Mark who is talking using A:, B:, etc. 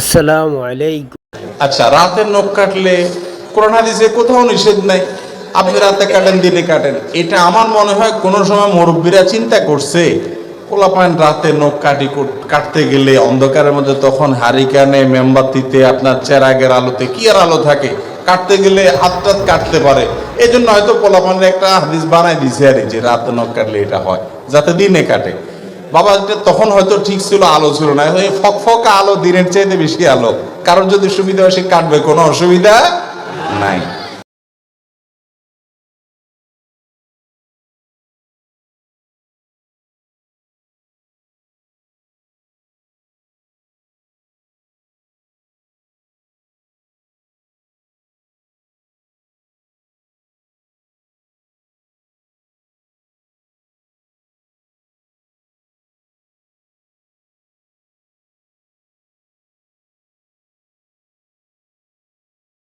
A: আসসালামু আলাইকুম।
B: আচ্ছা রাতে নখ কাটলে কোরআন হাদিসে কোথাও নিষেধ নাই, আপনি রাতে কাটেন, দিনে কাটেন। এটা আমার মনে হয় কোনো সময় মুরব্বীরা চিন্তা করছে, পোলাপান রাতে নখ কাটি কাটতে গেলে অন্ধকারের মধ্যে তখন হারিকানে, মেমবাতিতে, আপনার চেরাগের আলোতে কি আর আলো থাকে? কাটতে গেলে হাত টাত কাটতে পারে। এই জন্য হয়তো পোলাপানের একটা হাদিস বানাই দিছে আর যে রাতে নখ কাটলে এটা হয়, যাতে দিনে কাটে। বাবা এটা তখন হয়তো ঠিক ছিল, আলো ছিল না। ওই ফক ফকা আলো দিনের চাইতে বেশি আলো। কারোর যদি সুবিধা হয় সে কাটবে, কোনো অসুবিধা নাই।